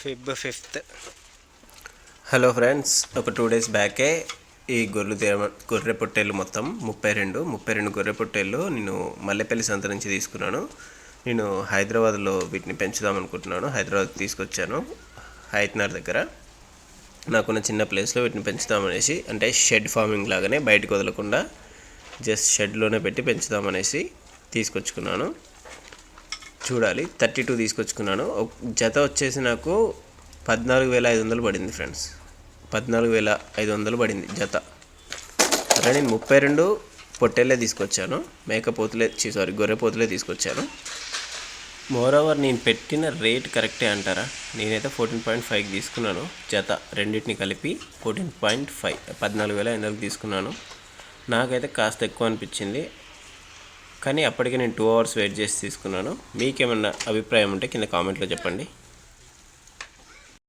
Feb fifth. Hello friends ఒక two days బ్యాకే ఈ గొర్రెలు తేమ గొర్రె పొట్టేళ్ళు మొత్తం ముప్పై రెండు ముప్పై రెండు గొర్రె పొట్టేళ్ళు నేను మల్లెపల్లి సంత నుంచి తీసుకున్నాను. నేను హైదరాబాద్లో వీటిని పెంచుదాం అనుకుంటున్నాను. హైదరాబాద్ తీసుకొచ్చాను హైత్నార్ దగ్గర. నాకున్న చిన్న ప్లేస్లో వీటిని పెంచుదామనేసి అంటే షెడ్ ఫార్మింగ్ లాగానే బయటకు వదలకుండా జస్ట్ షెడ్లోనే పెట్టి పెంచుదామనేసి తీసుకొచ్చుకున్నాను. చూడాలి. థర్టీ టూ తీసుకొచ్చుకున్నాను. జత వచ్చేసి నాకు పద్నాలుగు వేల ఐదు వందలు పడింది ఫ్రెండ్స్. పద్నాలుగు వేల ఐదు వందలు పడింది జత. అలా నేను ముప్పై రెండు పొట్టేళ్ళే తీసుకొచ్చాను. మేకపోతులే సారీ గొర్రె పోతులే తీసుకొచ్చాను. మోరోవర్ నేను పెట్టిన రేట్ కరెక్టే అంటారా? నేనైతే ఫోర్టీన్ పాయింట్ ఫైవ్కి తీసుకున్నాను జత. రెండింటిని కలిపి ఫోర్టీన్ పాయింట్ ఫైవ్ పద్నాలుగు వేల ఐదు తీసుకున్నాను. నాకైతే కాస్త ఎక్కువ అనిపించింది. కానీ అప్పటికే నేను టూ అవర్స్ వెయిట్ చేసి తీసుకున్నాను. మీకేమన్నా అభిప్రాయం ఉంటే కింద కామెంట్లో చెప్పండి.